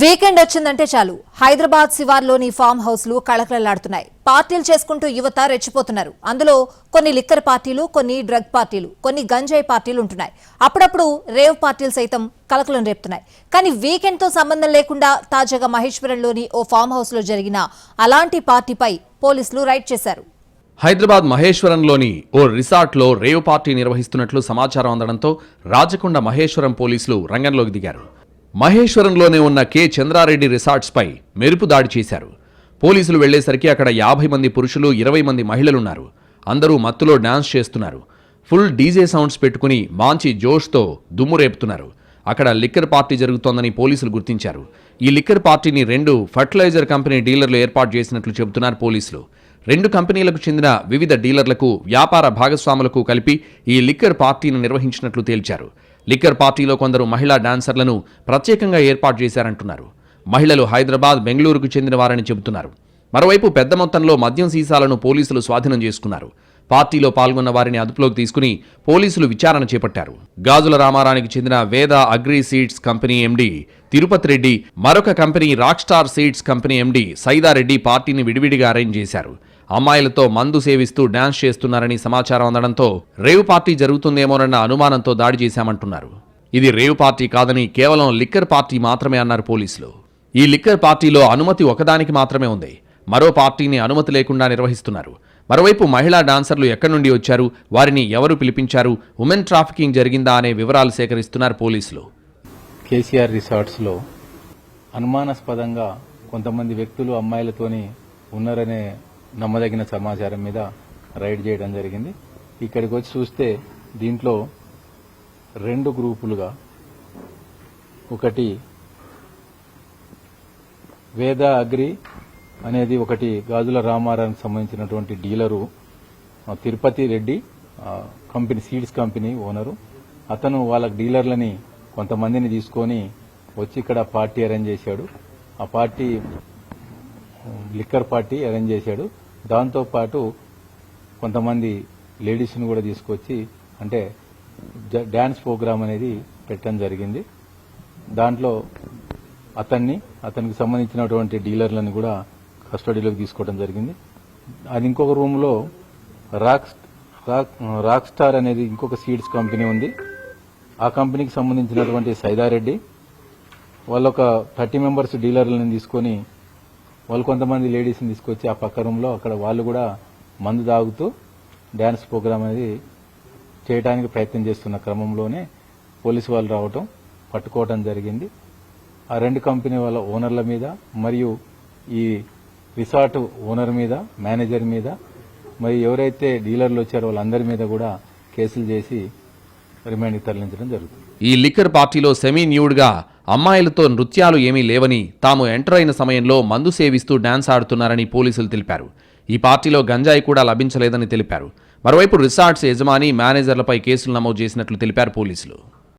Weekend వచ్చిందంటే చాలు. Hyderabad శివార్లోని form హౌస్లు కళకళలాడుతున్నాయి. పార్టీలు చేసుకుంటూ యువత రెచ్చిపోతున్నారు. అందులో కొన్ని లిక్కర్ పార్టీలు కొన్ని డ్రగ్ పార్టీలు కొన్ని గంజాయి పార్టీలు ఉంటున్నాయి. అప్పుడప్పుడు రేవ్ పార్టీలు సైతం కలకలం రేపుతున్నాయి. కానీ వీకెండ్తో సంబంధం లేకుండా తాజాగా మహేశ్వరంలోని ఓ ఫామ్ హౌస్లో జరిగిన అలాంటి పార్టీపై పోలీసులు రైడ్ చేశారు. హైదరాబాద్ మహేశ్వరంలోని ఓ రిసార్ట్లో రేవ్ పార్టీ నిర్వహిస్తున్నట్లు సమాచారం అందడంతో రాజకొండ మహేశ్వరం పోలీసులు రంగంలోకి దిగారు. మహేశ్వరంలోనే ఉన్న కె. చంద్రారెడ్డి రిసార్ట్స్పై మెరుపు దాడి చేశారు. పోలీసులు వెళ్ళేసరికి అక్కడ యాభై మంది పురుషులు ఇరవై మంది మహిళలున్నారు. అందరూ మత్తులో డాన్స్ చేస్తున్నారు. ఫుల్ డీజే సౌండ్స్ పెట్టుకుని మాంచి జోష్తో దుమ్ము రేపుతున్నారు. అక్కడ లిక్కర్ పార్టీ జరుగుతోందని పోలీసులు గుర్తించారు. ఈ లిక్కర్ పార్టీని రెండు ఫర్టిలైజర్ కంపెనీ డీలర్లు ఏర్పాటు చేసినట్లు చెబుతున్నారు పోలీసులు. రెండు కంపెనీలకు చెందిన వివిధ డీలర్లకు వ్యాపార భాగస్వాములకు కలిపి ఈ లిక్కర్ పార్టీని నిర్వహించినట్లు తేల్చారు. లిక్కర్ పార్టీలో కొందరు మహిళా డాన్సర్లను ప్రత్యేకంగా ఏర్పాటు చేశారంటున్నారు. మహిళలు హైదరాబాద్ బెంగళూరుకు చెందిన వారని చెబుతున్నారు. మరోవైపు పెద్ద మొత్తంలో మద్యం సీసాలను పోలీసులు స్వాధీనం చేసుకున్నారు. పార్టీలో పాల్గొన్న వారిని అదుపులోకి తీసుకుని పోలీసులు విచారణ చేపట్టారు. గాజుల రామారానికి చెందిన Veda agri seeds company MD Tirupati Reddy మరొక company rock star seeds company MD Saidareddy పార్టీని విడివిడిగా అరేంజ్ చేశారు. అమ్మాయిలతో మందు సేవిస్తూ డ్యాన్స్ చేస్తున్నారని సమాచారం అందడంతో రేవ్ పార్టీ జరుగుతుందేమోనన్న అనుమానంతో దాడి చేశామంటున్నారు. ఇది రేవ్ పార్టీ కాదని కేవలం లిక్కర్ పార్టీ మాత్రమే అన్నారు పోలీసులు. ఈ లిక్కర్ పార్టీలో అనుమతి ఒకదానికి మాత్రమే ఉంది. మరో పార్టీని అనుమతి లేకుండా నిర్వహిస్తున్నారు. మరోవైపు మహిళా డాన్సర్లు ఎక్కడి నుండి వచ్చారు? వారిని ఎవరు పిలిపించారు? ఉమెన్ ట్రాఫికింగ్ జరిగిందా అనే వివరాలు సేకరిస్తున్నారు పోలీసులు. కేసీఆర్ రిసార్ట్స్లో అనుమానాస్పదంగా కొంతమంది వ్యక్తులు అమ్మాయిలతోని ఉన్నారనే నమ్మదగిన సమాచారం మీద రైడ్ చేయడం జరిగింది. ఇక్కడికి వచ్చి చూస్తే దీంట్లో రెండు గ్రూపులుగా ఒకటి వేద అగ్రి అనేది ఒకటి గాజుల రామారానికి సంబంధించినటువంటి dealer Tirupati Reddy company seeds company owner. అతను వాళ్ళ డీలర్లని కొంతమందిని తీసుకొని వచ్చి ఇక్కడ పార్టీ అరేంజ్ చేశాడు. ఆ పార్టీ లిక్కర్ పార్టీ అరేంజ్ చేశాడు. దాంతో పాటు కొంతమంది లేడీస్ని కూడా తీసుకొచ్చి అంటే డ్యాన్స్ ప్రోగ్రామ్ అనేది పెట్టడం జరిగింది. దాంట్లో అతన్ని అతనికి సంబంధించినటువంటి డీలర్లను కూడా కస్టడీలోకి తీసుకోవడం జరిగింది. అది ఇంకొక రూమ్లో రాక్ రాక్ రాక్ స్టార్ అనేది ఇంకొక సీడ్స్ కంపెనీ ఉంది. ఆ కంపెనీకి సంబంధించినటువంటి సైదారెడ్డి వాళ్ళొక ఒక థర్టీ మెంబర్స్ డీలర్లను తీసుకొని వాళ్ళు కొంతమంది లేడీస్ని తీసుకొచ్చి ఆ పక్క రూమ్లో అక్కడ వాళ్ళు కూడా మందు తాగుతూ డ్యాన్స్ ప్రోగ్రామ్ అనేది చేయడానికి ప్రయత్నం చేస్తున్న క్రమంలోనే పోలీసు వాళ్ళు రావటం పట్టుకోవటం జరిగింది. ఆ రెండు కంపెనీ వాళ్ళ ఓనర్ల మీద మరియు ఈ రిసార్ట్ ఓనర్ మీద మేనేజర్ మీద మరి ఎవరైతే డీలర్లు వచ్చారో వాళ్ళందరి మీద కూడా కేసులు చేసి రిమాండ్కి తరలించడం జరుగుతుంది. ఈ లిక్కర్ పార్టీలో సెమీ న్యూడ్గా అమ్మాయిలతో నృత్యాలు ఏమీ లేవని తాము ఎంటర్ అయిన సమయంలో మందు సేవిస్తూ డాన్స్ ఆడుతున్నారని పోలీసులు తెలిపారు. ఈ పార్టీలో గంజాయి కూడా లభించలేదని తెలిపారు. మరోవైపు రిసార్ట్స్ యజమాని మేనేజర్లపై కేసులు నమోదు చేసినట్లు తెలిపారు పోలీసులు.